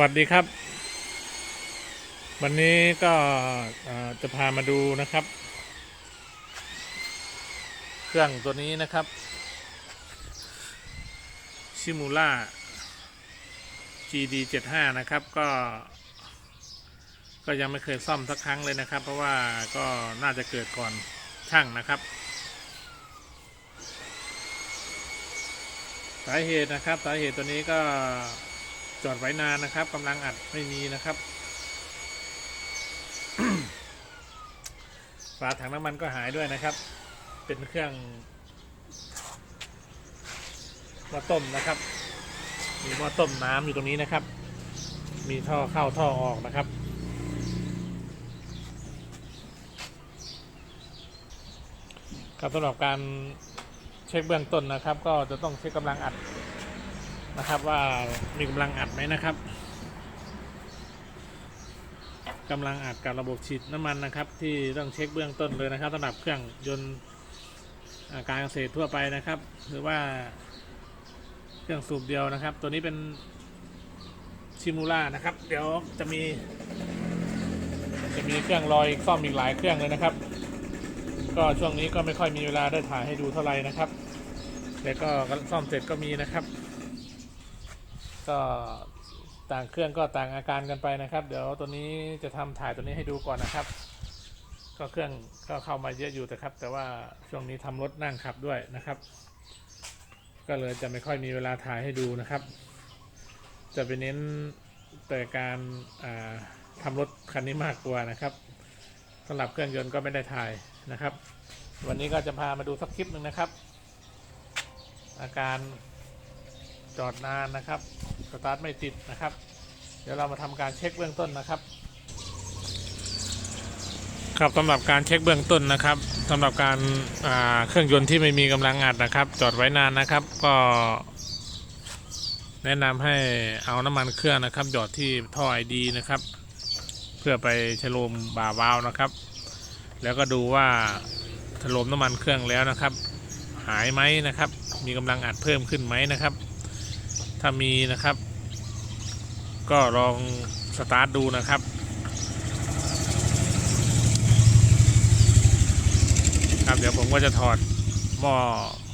วัสดีครับ วันนี้ก็จะพามาดูนะครับ เครื่องตัวนี้นะครับชิมูล่า GD 75 นะครับ ก็ ก็ยังไม่เคยซ่อมสักครั้งเลยนะครับ เพราะว่าก็น่าจะเกิดก่อนช่างนะครับสาเหตุนะครับสาเหตุตัวนี้ก็ จอดไว้นานนะครับกำลังอัดไม่มีนะครับ ฝาถังน้ำมันก็หายด้วยนะครับ เป็นเครื่องหม้อต้มนะครับ มีหม้อต้มน้ำอยู่ตรงนี้นะครับ มีท่อเข้าท่อออกนะครับครับสำหรับการเช็คเบื้องต้นนะครับ ก็จะต้องเช็คกำลังอัด นะครับว่ามีกำลังอัดไหมนะครับกำลังอัดกับระบบฉีดน้ำมันนะครับ ที่ต้องเช็คเบื้องต้นเลยนะครับสำหรับเครื่องยนต์การเกษตรทั่วไปนะครับ หรือว่าเครื่องสูบเดียวนะครับ ตัวนี้เป็นชิมูล่านะครับ เดี๋ยวจะมี จะมีเครื่องรอยซ่อมอีกหลายเครื่องเลยนะครับ ก็ช่วงนี้ก็ไม่ค่อยมีเวลาได้ถ่ายให้ดูเท่าไหร่นะครับ แล้วก็ซ่อมเสร็จก็มีนะครับ ก็ต่างเครื่องก็ต่างอาการกันไปนะครับ เดี๋ยวตัวนี้จะทำถ่ายตัวนี้ให้ดูก่อนนะครับ ก็เครื่องก็เข้ามาเยอะอยู่แต่ครับ แต่ว่าช่วงนี้ทำรถนั่งขับด้วยนะครับ ก็เลยจะไม่ค่อยมีเวลาถ่ายให้ดูนะครับ จะไปเน้นแต่การาทำรถคันนี้มากกว่านะครับสำหรับเครื่องยนต์ก็ไม่ได้ถ่ายนะครับ วันนี้ก็จะพามาดูสักคลิปหนึ่งนะครับ อาการ จอดนานนะครับ สตาร์ทไม่ติดนะครับ เดี๋ยวเรามาทำการเช็คเบื้องต้นนะครับ ครับสำหรับการเช็คเบื้องต้นนะครับสำหรับการาเครื่องยนต์ที่ไม่มีกำลังอัดนะครับ จอดไว้นานนะครับ ก็ แนะนำให้เอาน้ำมันเครื่องนะครับ หยอดที่ท่อไอดีนะครับ เพื่อไปชโลมบ่าวาล์วนะครับ แล้วก็ดูว่าถลมน้ำมันเครื่องแล้วนะครับ หายไหมนะครับ มีกำลังอัดเพิ่มขึ้นไหมนะครับ ถ้ามีนะครับ ก็ลองสตาร์ทดูนะครับครับเดี๋ยวผมก็จะถอดหม้อ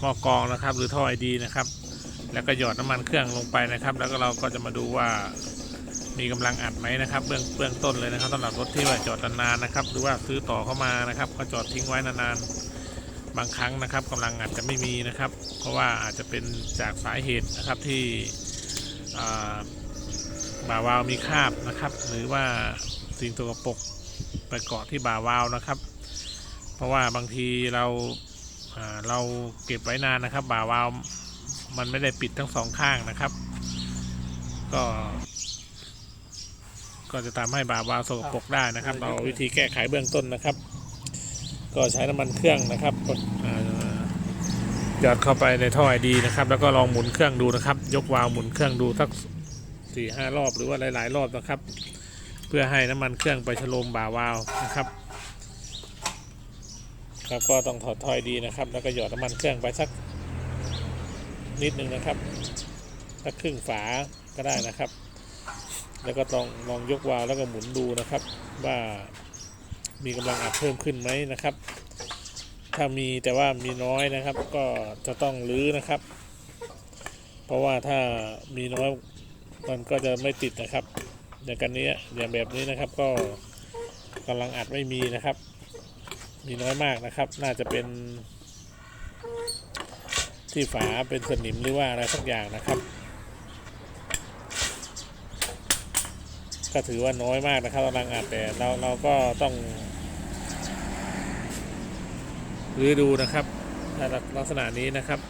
หม้อกรองนะครับ หรือท่อไอดีนะครับ แล้วก็หยอดน้ำมันเครื่องลงไปนะครับ แล้วก็เราก็จะมาดูว่ามีกำลังอัดไหมนะครับ เบื้องเบื้องต้นเลยนะครับสำหรับรถที่ว่าจอดนานๆนะครับ หรือว่าซื้อต่อเข้ามานะครับ ก็จอดทิ้งไว้นานๆ บางครั้งนะครับกำลังอาจจะไม่มีนะครับ เพราะว่าอาจจะเป็นจากสาเหตุนะครับที่บ่าวาวมีคราบนะครับ หรือว่าสิ่งสกปรกไปเกาะที่บ่าวาวนะครับ เพราะว่าบางทีเราาเราเก็บไว้นานนะครับ บ่าวาวมันไม่ได้ปิดทั้งสองข้างนะครับ ก็ก็จะทำให้บ่าวาวสกปรกได้นะครับ เราวิธีแก้ไขเบื้องต้นนะครับ ก็ใช้น้ำมันเครื่องนะครับกดหยอดเข้าไปในท่อไอดีนะครับ แล้วก็ลองหมุนเครื่องดูนะครับ ยกวาล์วหมุนเครื่องดูสักสี่ห้ารอบหรือว่าหลาย ๆ รอบนะครับ เพื่อให้น้ำมันเครื่องไปชโลมบ่าวาล์วนะครับ ครับก็ต้องถอดท่อไอดีนะครับ แล้วก็หยอดน้ำมันเครื่องไปสักนิดนึงนะครับสักครึ่งฝาก็ได้นะครับ แล้วก็ต้องลองยกวาล์วแล้วก็หมุนดูนะครับว่า มีกำลังอัดเพิ่มขึ้นไหมนะครับ ถ้ามีแต่ว่ามีน้อยนะครับ ก็จะต้องรื้อนะครับ เพราะว่าถ้ามีน้อยมันก็จะไม่ติดนะครับอย่างกันนี้อย่างแบบนี้นะครับก็กำลังอัดไม่มีนะครับ มีน้อยมากนะครับ น่าจะเป็น ที่ฝาเป็นสนิมหรือว่าอะไรสักอย่างนะครับ ก็ถือว่าน้อยมากนะครับกำลังอัดแต่เราเราก็ต้องรื้อดูนะครับลักษณะนี้นะครับ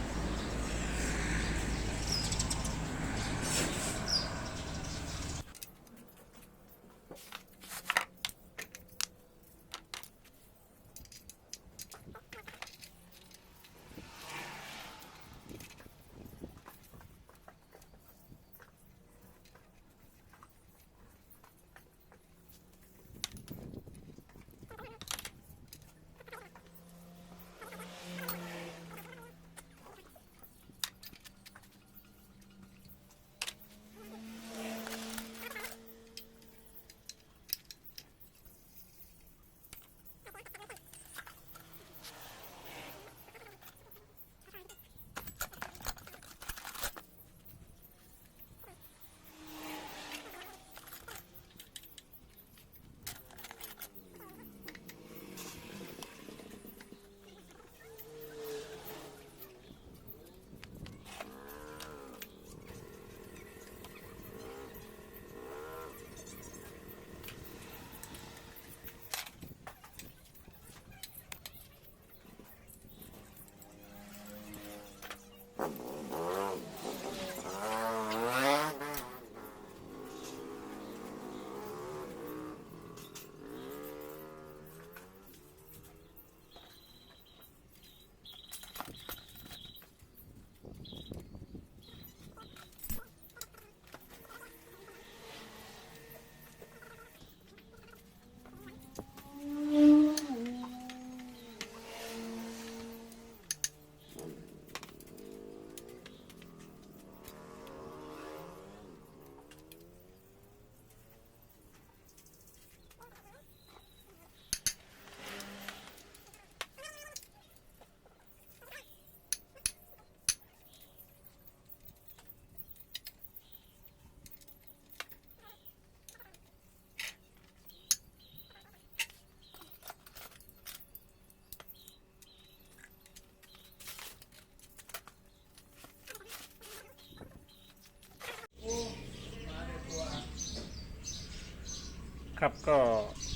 ครับก็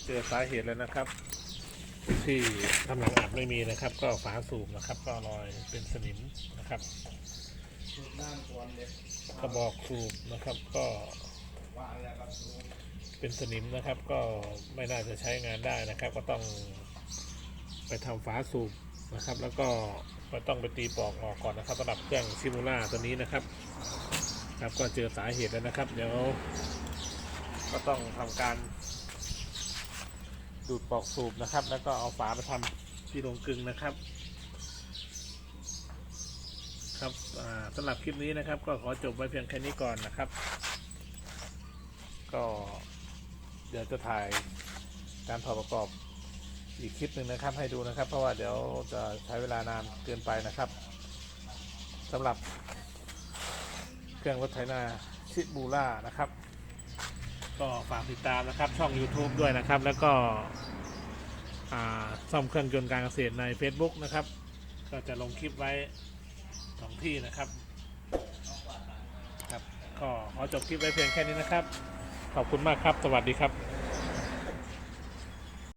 เจอสาเหตุแล้วนะครับ ที่กำลังอัดไม่มีนะครับ ก็ฝาสูบนะครับ ก็รอยเป็นสนิมนะครับกระบอกสูบนะครับก็เป็นสนิมนะครับ ก็ไม่น่าจะใช้งานได้นะครับ ก็ต้องไปทำฝาสูบนะครับ แล้วก็ก็ต้องไปตีปอกออกก่อนนะครับสำหรับเครื่องซิมูล่าตัวนี้นะครับครับก็เจอสาเหตุแล้วนะครับ เดี๋ยวก็ต้องทำการ ดูดปอกสูบนะครับ แล้วก็เอาฝามาทำที่โรงกลึงนะครับ ครับสำหรับคลิปนี้นะครับ ก็ขอจบไว้เพียงแค่นี้ก่อนนะครับ ก็เดี๋ยวจะถ่ายการถอดประกอบอีกคลิปหนึ่งนะครับให้ดูนะครับ เพราะว่าเดี๋ยวจะใช้เวลานานเกินไปนะครับสำหรับเครื่องรถไถนาชิบูล่านะครับ ก็ฝากติดตามนะครับช่อง YouTube ด้วยนะครับ แล้วก็ซ่อมเครื่องยนต์การเกษตรใน Facebook นะครับ ก็จะลงคลิปไว้สองที่นะครับครับก็ขอจบคลิปไว้เพียงแค่นี้นะครับ ขอบคุณมากครับ สวัสดีครับ